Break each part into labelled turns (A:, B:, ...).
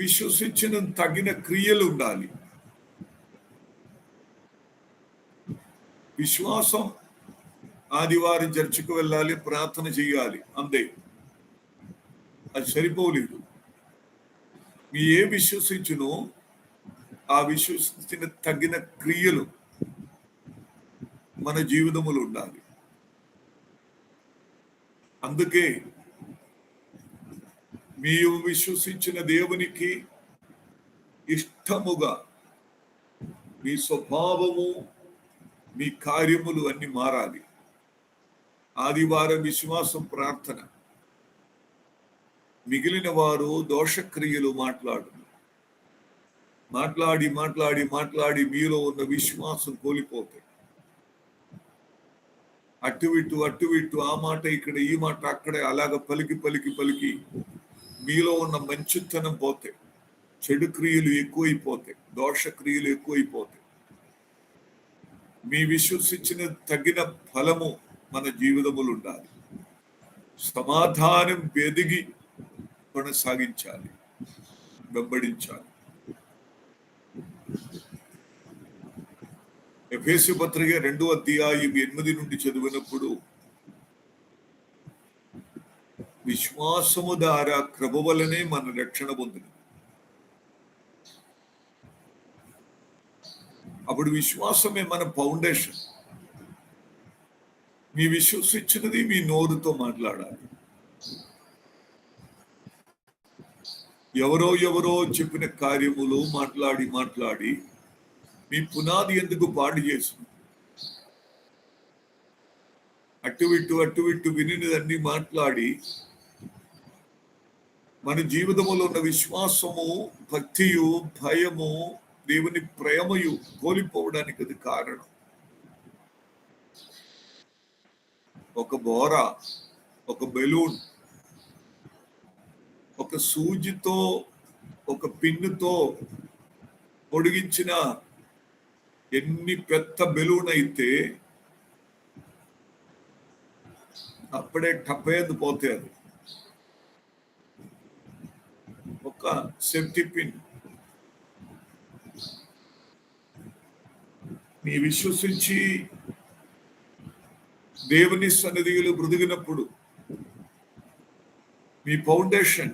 A: విశ్వసించిన తగిన క్రియలు ఉండాలి. విశ్వాసం ఆదివారం చర్చికి వెళ్ళాలి ప్రార్థన చేయాలి అంతే. అది సరిపోలేదు. మీ ఏ విశ్వసించునో ఆ విశ్వసించిన తగిన క్రియలు మన జీవితములు ఉండాలి. అందుకే మీరు విశ్వసించిన దేవునికి ఇష్టముగా మీ స్వభావము మీ కార్యములు అన్ని మారాలి. ఆదివారం విశ్వాసం ప్రార్థన. మిగిలిన వారు దోషక్రియలు మాట్లాడు మాట్లాడి మాట్లాడి మాట్లాడి మీలో ఉన్న విశ్వాసం కోల్పోతాయి. అటు ఇటు అటు ఇటు ఆ మాట ఇక్కడ ఈ మాట అక్కడే అలాగ పలికి పలికి పలికి మీలో ఉన్న మంచితనం పోతే చెడు క్రియలు ఎక్కువైపోతాయి దోష క్రియలు ఎక్కువైపోతాయి మీ విశ్వసించిన తగిన ఫలము మన జీవితములు ఉండాలి. సమాధానం వెదిగి కొనసాగించాలి. వెంబడించాలి. ఎఫ్ఎస్సి పత్రిక రెండో అధ్యాయం ఎనిమిది నుండి చదివినప్పుడు విశ్వాసము ద్వారా క్రమ వలనే మన రక్షణ పొందిన అప్పుడు విశ్వాసమే మన ఫౌండేషన్. మీ విశ్వసించినది మీ నోరుతో మాట్లాడాలి. ఎవరో ఎవరో చెప్పిన కార్యములు మాట్లాడి మాట్లాడి మీ పునాది ఎందుకు పాడు చేసింది? అటు ఇటు అటు ఇటు వినినదన్నీ మాట్లాడి మన జీవితంలో ఉన్న విశ్వాసము భక్తియు భయము దేవుని ప్రేమయు కోల్పోవడానికి అది కారణం. ఒక బోర ఒక బెలూన్ ఒక సూజితో ఒక పిన్నుతో పొడిగించిన ఎన్ని పెద్ద బెలూన్ అయితే అప్పుడే టపేది పోతే అది. యొక్క సేఫ్టీ పిన్. నీ విశ్వసించి దేవుని సన్నిధిలో బ్రతికినప్పుడు మీ ఫౌండేషన్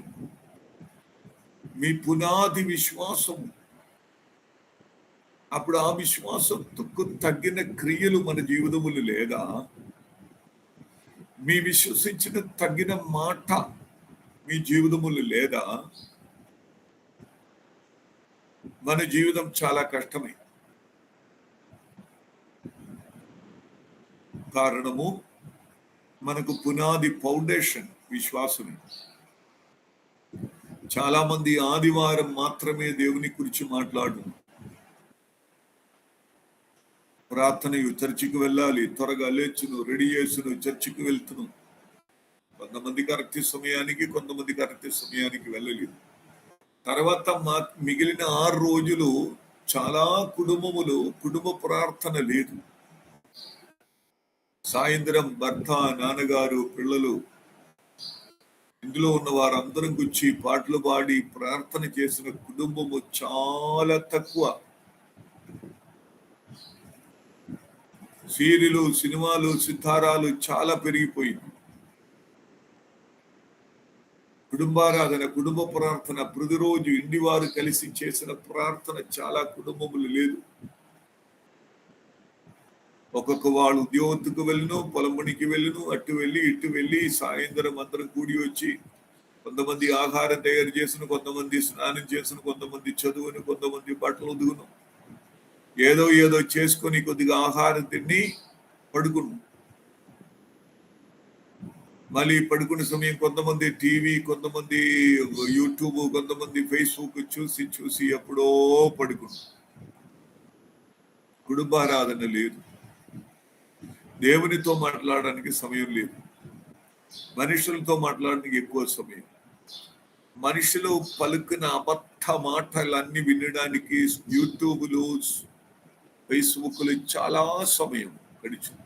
A: మీ పునాది విశ్వాసం అప్పుడు ఆ విశ్వాసంకు తగ్గిన క్రియలు మన జీవితములు లేదా? మీ విశ్వసించిన తగ్గిన మాట మీ జీవితములు లేదా? మన జీవితం చాలా కష్టమే. కారణము మనకు పునాది ఫౌండేషన్ విశ్వాసమే చాలా మంది ఆదివారం మాత్రమే దేవుని గురించి మాట్లాడు. ప్రార్థన చర్చికి వెళ్ళాలి త్వరగా లేచును రెడీ చేసును చర్చికి వెళ్తును. కొంతమంది కరెక్ట్ సమయానికి కొంతమంది కరెక్ట్ సమయానికి వెళ్ళలేదు. తర్వాత మా మిగిలిన ఆరు రోజులు చాలా కుటుంబములు కుటుంబ ప్రార్థన లేదు. సాయంత్రం భర్త నాన్నగారు పిల్లలు ఇందులో ఉన్న వారందరం గుచ్చి పాటలు పాడి ప్రార్థన చేసిన కుటుంబము చాలా తక్కువ. సీరియలు సినిమాలు సితారాలు చాలా పెరిగిపోయింది. కుటుంబారాధన కుటుంబ ప్రార్థన ప్రతిరోజు ఇండివారు కలిసి చేసిన ప్రార్థన చాలా కుటుంబములు లేదు. ఒక్కొక్క వాళ్ళు ఉద్యోగత్తుకు వెళ్ళను పొలమునికి వెళ్ళను అటు వెళ్ళి ఇటు వెళ్ళి సాయంత్రం అందరం కూడి వచ్చి కొంతమంది ఆహారం తయారు చేసిన కొంతమంది స్నానం చేసిన కొంతమంది చదువును కొంతమంది బట్టలు ఉదుగును ఏదో ఏదో చేసుకొని కొద్దిగా ఆహారం తిని పడుకున్నాం మళ్ళీ పడుకునే సమయం కొంతమంది టీవీ కొంతమంది యూట్యూబ్ కొంతమంది ఫేస్బుక్ చూసి చూసి ఎప్పుడో పడుకును కుటుంబారాధన లేదు. దేవునితో మాట్లాడడానికి సమయం లేదు. మనుషులతో మాట్లాడడానికి ఎక్కువ సమయం. మనుషులు పలుకున అబద్ధ మాటలన్నీ వినడానికి యూట్యూబ్లు ఫేస్బుక్లు చాలా సమయం గడిచింది.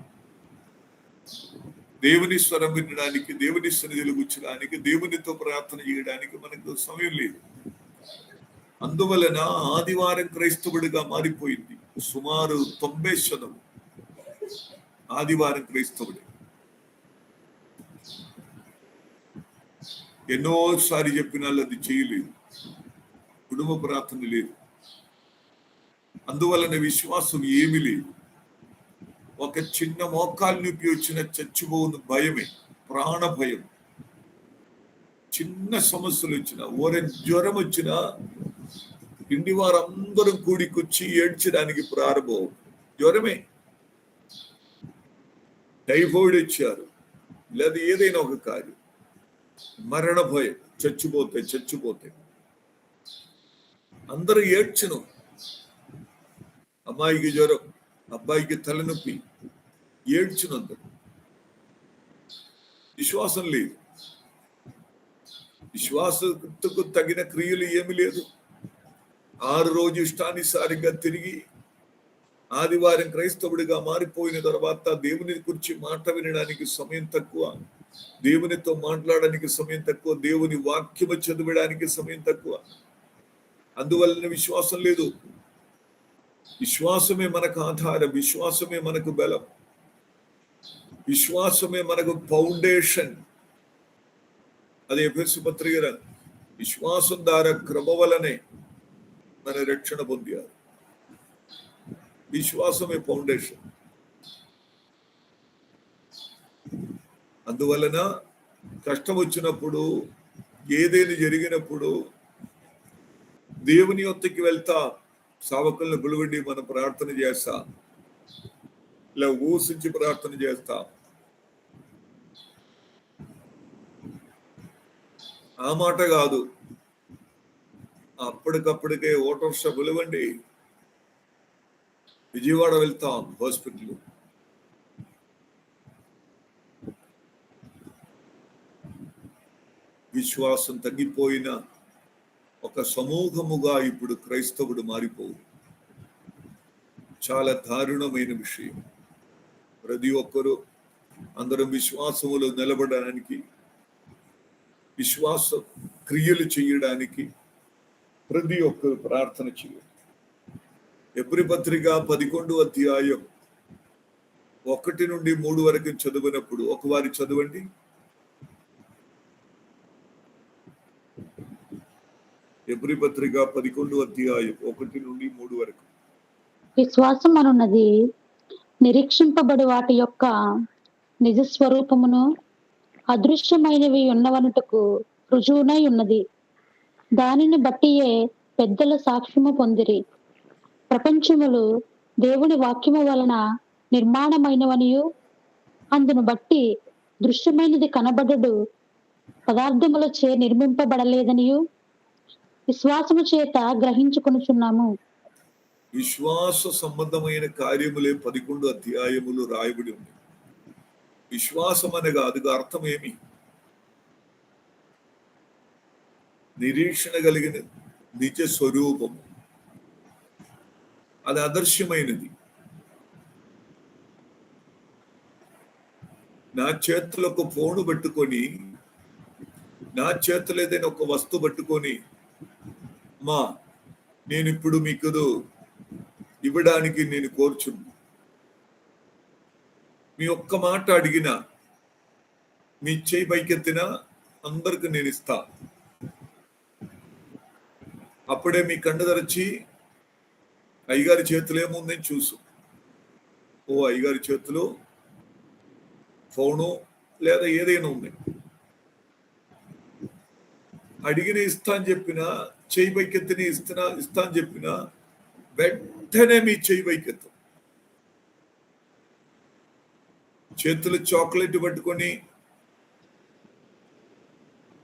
A: దేవుని స్వరం వినడానికి దేవుని సన్నిధిలో కూర్చడానికి దేవునితో ప్రార్థన చేయడానికి మనకు సమయం లేదు. అందువలన ఆదివారం క్రైస్తవుడిగా మారిపోయింది. సుమారు తొంభై శాతం ఆదివారం క్రైస్తవుడే. ఎన్నోసారి చెప్పిన అది చేయలేదు. కుటుంబ ప్రార్థన లేదు. అందువలన విశ్వాసం ఏమీ లేదు. ఒక చిన్న మోకాలు నొప్పి వచ్చిన భయమే ప్రాణ భయం. చిన్న సమస్యలు వచ్చిన ఓరే జ్వరం వచ్చినా ఇంటి వారందరం కూడికొచ్చి ఏడ్చడానికి ప్రారంభం. జ్వరమే. టైఫాయిడ్ ఇచ్చారు లేదా ఏదైనా ఒక కార్యం. మరణ భయం. చచ్చిపోతే చచ్చిపోతే. అందరూ ఏడ్చను. అమ్మాయికి జ్వరం. అబ్బాయికి తలనొప్పి ఏడ్చినంత. విశ్వాసం లేదు. విశ్వాసకు తగిన క్రియలు ఏమి లేదు. ఆరు రోజు ఇష్టానుసారిగా తిరిగి ఆదివారం క్రైస్తవుడిగా మారిపోయిన తర్వాత దేవుని గురించి మాట వినడానికి సమయం తక్కువ దేవునితో మాట్లాడడానికి సమయం తక్కువ దేవుని వాక్యము చదవడానికి సమయం తక్కువ. అందువలన విశ్వాసం లేదు. విశ్వాసమే మనకు ఆధారం విశ్వాసమే మనకు బలం విశ్వాసమే మనకు ఫౌండేషన్. అదే ఎఫెసు పత్రిక విశ్వాసం ద్వారా క్రమ వలనే మన రక్షణ పొందారు. విశ్వాసమే ఫౌండేషన్. అందువలన కష్టం వచ్చినప్పుడు ఏదైనా జరిగినప్పుడు దేవుని ఒత్తికి వెళ్తా. సావకులను పిలువండి మనం ప్రార్థన చేస్తా. ఇలా ఊసించి ప్రార్థన చేస్తా. ఆ మాట కాదు. అప్పటికప్పటికే ఓటర్ షాప్ పిలవండి విజయవాడ వెళ్తాం హాస్పిటల్ విశ్వాసం తగ్గిపోయిన ఒక సమూహముగా ఇప్పుడు క్రైస్తవుడు మారిపోవు. చాలా దారుణమైన విషయం. ప్రతి ఒక్కరూ అందరం విశ్వాసములో నిలబడడానికి విశ్వాస క్రియలు చేయడానికి ప్రతి ఒక్కరు ప్రార్థన చేయాలి ఎబ్రి పత్రిక పదకొండు అధ్యాయం ఒకటి నుండి మూడు వరకు చదివినప్పుడు ఒకవారి చదవండి. ఎబ్రి పత్రిక పదకొండు అధ్యాయం ఒకటి నుండి మూడు వరకు.
B: విశ్వాసం అనున్నది నిరీక్షింపబడి వాటి యొక్క నిజ స్వరూపమును అదృశ్యమైనవి ఉన్నవనుటకు రుజువునై ఉన్నది. దానిని బట్టియే పెద్దల సాక్ష్యము పొందిరి. ప్రపంచములు దేవుని వాక్యము వలన నిర్మాణమైనవనియు అందును బట్టి దృశ్యమైనది కనబడడు పదార్థములచే నిర్మింపబడలేదనియు విశ్వాసము చేత గ్రహించుకొనుచున్నాము.
A: విశ్వాస సంబంధమైన కార్యములే పదకొండు అధ్యాయములు రాయబడి ఉంది. విశ్వాసం అనగా అది అర్థం ఏమి? నిరీక్షణ కలిగిన నిజ స్వరూపము. అది అదర్శ్యమైనది నా చేతులకు ఫోను పెట్టుకొని నా చేతులు ఏదైనా ఒక వస్తువు పట్టుకొని మా నేను ఇప్పుడు మీకు ఇవ్వడానికి నేను కోరుచున్నా. మీ ఒక్క మాట అడిగిన మీ చేయి పైకెత్తిన అందరికి నేను ఇస్తా అప్పుడే మీ కండ తెరచి అయ్యగారి చేతిలో ఏముందని చూసు. ఓ అయ్యగారి చేతిలో ఫోను లేదా ఏదైనా ఉంది. అడిగిన ఇస్తా అని చెప్పిన చేయి వైఖ్యతని ఇస్తున్నా ఇస్తా అని చెప్పిన వెంటనే మీ చేయి పైకెత్తు చేతులు చాక్లెట్ పట్టుకొని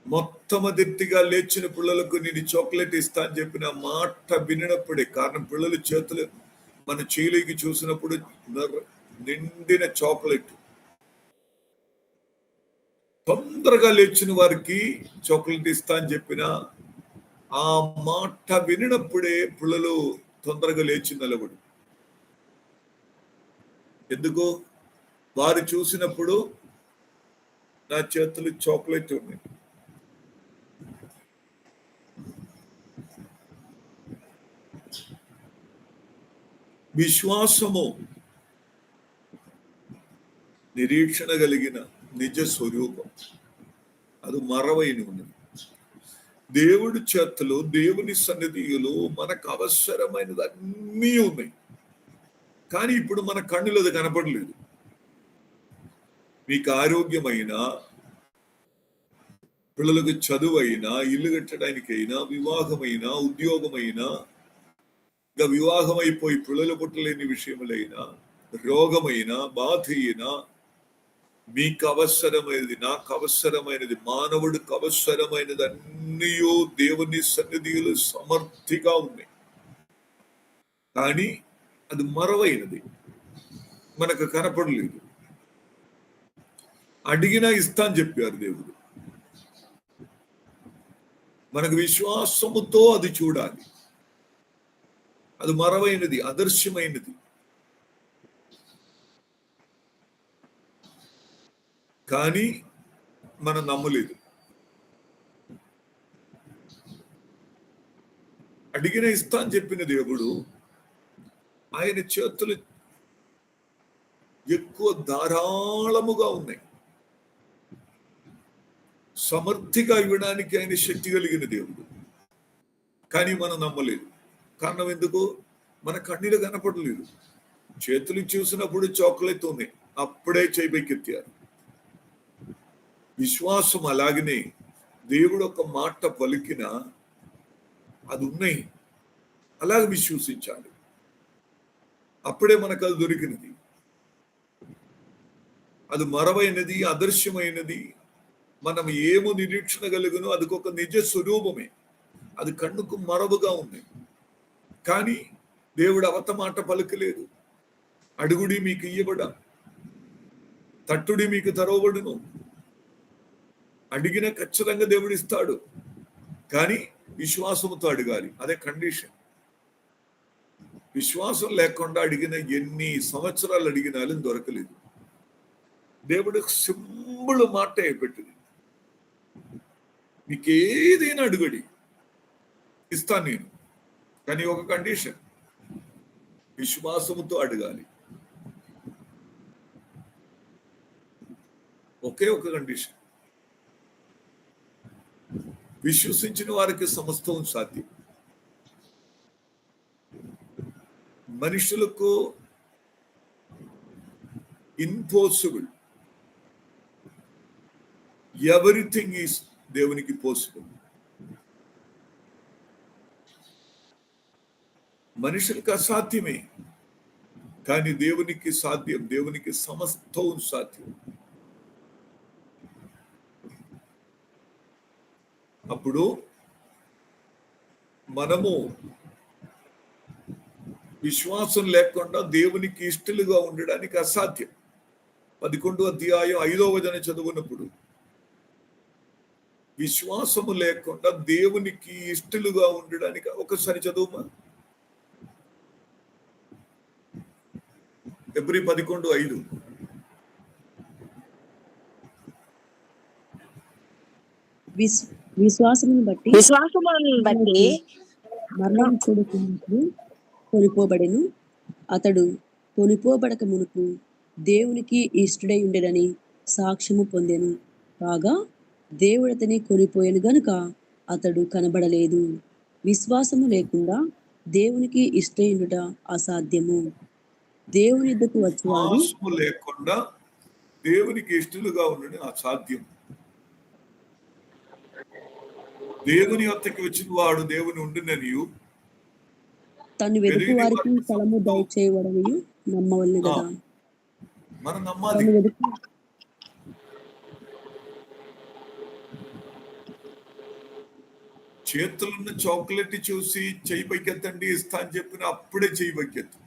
A: మొట్టమొదటిగా లేచిన పిల్లలకు నేను చాక్లెట్ ఇస్తా అని చెప్పిన మాట వినప్పుడే కారణం పిల్లలు చేతులు మన చేయిలోకి చూసినప్పుడు నిండిన చాక్లెట్. తొందరగా లేచిన వారికి చాక్లెట్ ఇస్తా అని చెప్పిన ఆ మాట వినినప్పుడే పిల్లలు తొందరగా లేచి నిలబడు ఎందుకు వారు చూసినప్పుడు నా చేతులు చాక్లెట్ ఉన్నాయి. విశ్వాసము నిరీక్షణ కలిగిన నిజ స్వరూపం. అది మరవైన ఉన్నది దేవుడి చేతిలో దేవుని సన్నిధిలో మనకు అవసరమైనది అన్నీ ఉన్నాయి. కానీ ఇప్పుడు మన కన్నులు అది కనపడలేదు. మీకు ఆరోగ్యమైన పిల్లలకు చదువు అయినా ఇల్లు కట్టడానికైనా వివాహమైనా ఉద్యోగమైనా ఇంకా వివాహం అయిపోయి పిల్లలు పుట్టలేని విషయములైనా రోగమైన బాధ అయినా మీకు అవసరమైనది నాకు అవసరమైనది మానవుడికి అవసరమైనది అన్నీయో దేవుని సన్నిధిలో సమర్థిగా ఉన్నాయి కానీ అది మరవైనది. మనకు కనపడలేదు. అడిగినా ఇస్తా అని చెప్పారు దేవుడు. మనకు విశ్వాసముతో అది చూడాలి. అది మరవైనది అదర్శ్యమైనది కానీ మనం నమ్మలేదు. అడిగిన ఇస్తా అని చెప్పిన దేవుడు ఆయన చేతులు ఎక్కువ ధారాళముగా ఉన్నాయి. సమర్థిగా ఇవ్వడానికి ఆయన శక్తి కలిగిన దేవుడు. కానీ మనం నమ్మలేదు. కారణం ఎందుకు? మన కన్నీళ్ళు కనపడలేదు. చేతులు చూసినప్పుడు చాక్లెట్ ఉంది. అప్పుడే చేపెక్కెత్తారు విశ్వాసం అలాగనే దేవుడు ఒక మాట పలికిన అది ఉన్నాయి. అలాగే విశ్వసించాలి. అప్పుడే మనకు అది దొరికినది. అది మరవైనది అదృశ్యమైనది. మనం ఏమో నిరీక్షణ కలుగునో అది ఒక నిజ స్వరూపమే. అది కన్నుకు మరవుగా ఉంది. కానీ దేవుడు అవత మాట పలకలేదు. అడుగుడి మీకు ఇయ్యబడ తట్టుడి మీకు తెరవబడును. అడిగిన ఖచ్చితంగా దేవుడు ఇస్తాడు కానీ విశ్వాసంతో అడగాలి. అదే కండిషన్. విశ్వాసం లేకుండా అడిగిన ఎన్ని సంవత్సరాలు అడిగినాலும் దొరకలేదు. దేవుడు సింబుల్ మాట పెట్టింది. మీకు ఏదైనా అడుగడి. ఇస్తాను నేను. కానీ ఒక కండిషన్. విశ్వాసముతో అడగాలి. ఒకే ఒక కండిషన్. విశ్వసించిన వారికి సమస్తం సాధ్యం. మనుషులకు ఇంపాసిబుల్ ఎవ్రీథింగ్ ఈస్ దేవునికి పాసిబుల్ మనుషులకు అసాధ్యమే కానీ దేవునికి సాధ్యం దేవునికి సమస్తం సాధ్యం. అప్పుడు మనము విశ్వాసం లేకుండా దేవునికి ఇష్టలుగా ఉండడానికి అసాధ్యం. పదకొండు అధ్యాయం ఐదో వదన చదువునప్పుడు విశ్వాసము లేకుండా దేవునికి ఇష్టలుగా ఉండడానికి ఒకసారి చదువుమా? ఎబ్రి పదకొండు ఐదు.
C: విశ్వ విశ్వాసమును బట్టి
D: విశ్వాసములను బట్టి
C: మరణం చూడుకున్నప్పుడు కొనిపోబడెను అతడు కొనిపోబడక మునుపు దేవునికి ఇష్టడై ఉండెనని సాక్ష్యము పొందెను. కాగా దేవుడు అతని కొనిపోయాను గనుక అతడు కనబడలేదు. విశ్వాసము లేకుండా దేవునికి ఇష్టయుండుట అసాధ్యము. దేవుని యుద్ధకు వచ్చేవాడు
A: విశ్వాసము లేకుండా దేవునికి ఇష్టలుగా ఉండడం అసాధ్యం దేవుని వద్దకు వచ్చిన వాడు దేవుని ఉండిననియు.
C: తను వెతుకు వారికి ఫలము దయచేయవడని నమ్మవలను కదా.
A: మనం నమ్మాలి. చేతులున్న చాక్లెట్ చూసి చేయి పైకెత్తండి ఇస్తా అని చెప్పిన అప్పుడే చేయి పైకెత్తు.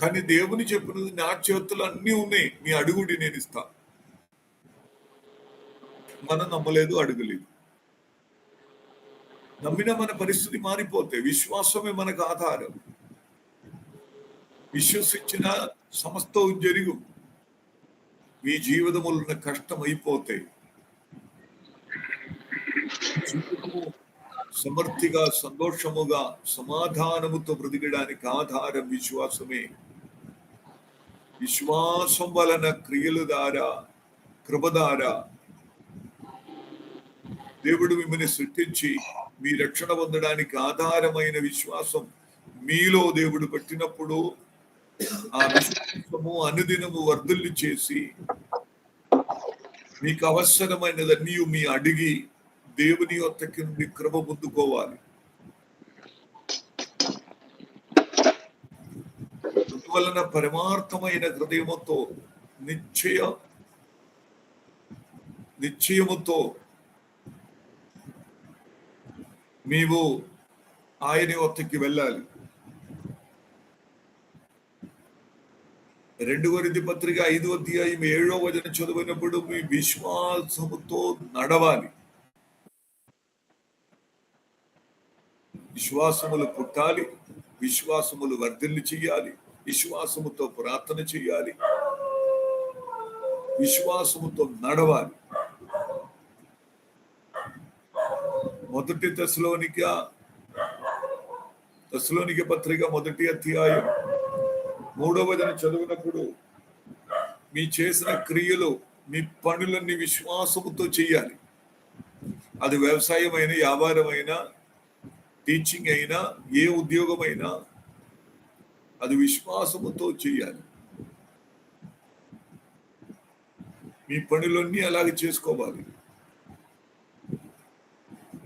A: కానీ దేవుని చెప్పినది నా చేతులు అన్నీ ఉన్నాయి నీ అడుగుడి నేను ఇస్తా. మనం నమ్మలేదు అడుగులేదు. నమ్మిన మన పరిస్థితి మారిపోతే విశ్వాసమే మనకు ఆధారం. విశ్వసించిన సమస్తం జరుగు. మీ జీవితములున్న కష్టం అయిపోతే సమర్థిగా సంతోషముగా సమాధానముతో బ్రతికడానికి ఆధారం విశ్వాసమే. విశ్వాసం వలన క్రియలు ద్వారా కృప ద్వారా దేవుడు మిమ్మల్ని సృష్టించి మీ రక్షణ పొందడానికి ఆధారమైన విశ్వాసం మీలో దేవుడు పెట్టినప్పుడు ఆ విశ్వాసము అనుదినము వర్ధుల్ని చేసి మీకు అవసరమైనదన్నీ మీ అడిగి దేవుని యొక్కకి నుండి క్రమ పొందుకోవాలి. అందువలన పరమార్థమైన హృదయముతో నిశ్చయ నిశ్చయముతో నీవు ఆయన వద్దకి వెళ్ళాలి. రెండు వరిది పత్రిక ఐదు అధ్యాయం ఏడో వచనం చదివినప్పుడు మీ విశ్వాసముతో నడవాలి. విశ్వాసములు పుట్టాలి విశ్వాసములు వర్ధిల్లు చేయాలి విశ్వాసముతో ప్రార్థన చేయాలి విశ్వాసముతో నడవాలి. మొదటి దశలోనిక దశలోనిక పత్రిక మొదటి అధ్యాయం. మూడవదిన చదివినప్పుడు మీ చేసిన క్రియలు మీ పనులన్నీ విశ్వాసముతో చేయాలి అది వ్యవసాయమైన వ్యాపారమైనా టీచింగ్ అయినా ఏ ఉద్యోగమైనా అది విశ్వాసముతో చేయాలి మీ పనులన్నీ అలాగే చేసుకోవాలి.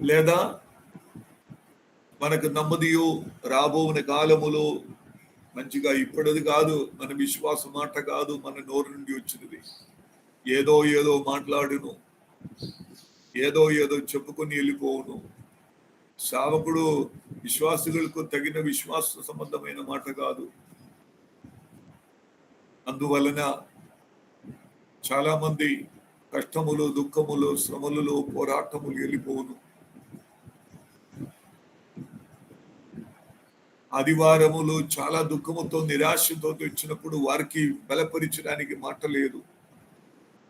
A: లేదా మనకు నమ్మదియు రాబోవున కాలములో మంచిగా ఇప్పటిది కాదు మన విశ్వాస మాట కాదు మన నోరు నుండి వచ్చినది. ఏదో ఏదో మాట్లాడును. ఏదో ఏదో చెప్పుకొని వెళ్ళిపోవును. సేవకుడు విశ్వాసులకు తగిన విశ్వాస సంబంధమైన మాట కాదు. అందువలన చాలా మంది కష్టములు దుఃఖములు శ్రమలలో పోరాటములు వెళ్ళిపోవును. ఆదివారములు చాలా దుఃఖముతో నిరాశతో వచ్చినప్పుడు వారికి బలపరిచడానికి మాట లేదు.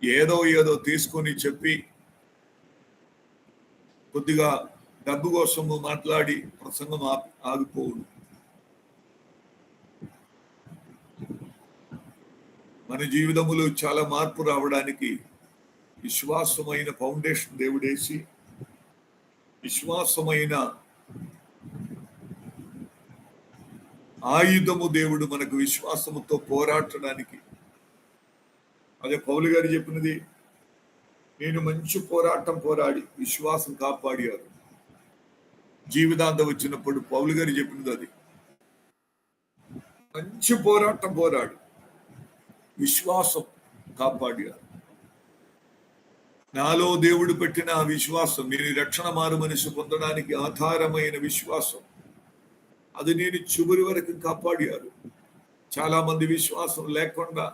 A: ఏదో ఏదో తీసుకొని చెప్పి కొద్దిగా డబ్బు కోసము మాట్లాడి ప్రసంగం ఆపి మన జీవితములో చాలా మార్పు రావడానికి విశ్వాసమైన ఫౌండేషన్ దేవుడేసి విశ్వాసమైన ఆయుధము దేవుడు మనకు విశ్వాసముతో పోరాడటానికి అదే పౌలు గారు చెప్పినది నేను మంచి పోరాటం పోరాడి విశ్వాసం కాపాడారు జీవితాంతం వచ్చినప్పుడు పౌలు గారు చెప్పినది అది. మంచి పోరాటం పోరాడు విశ్వాసం కాపాడారు నాలో దేవుడు పెట్టిన ఆ విశ్వాసం నేను రక్షణ మారు మనిషి పొందడానికి ఆధారమైన విశ్వాసం అది నేను చివరి వరకు కాపాడారు. చాలా మంది విశ్వాసం లేకుండా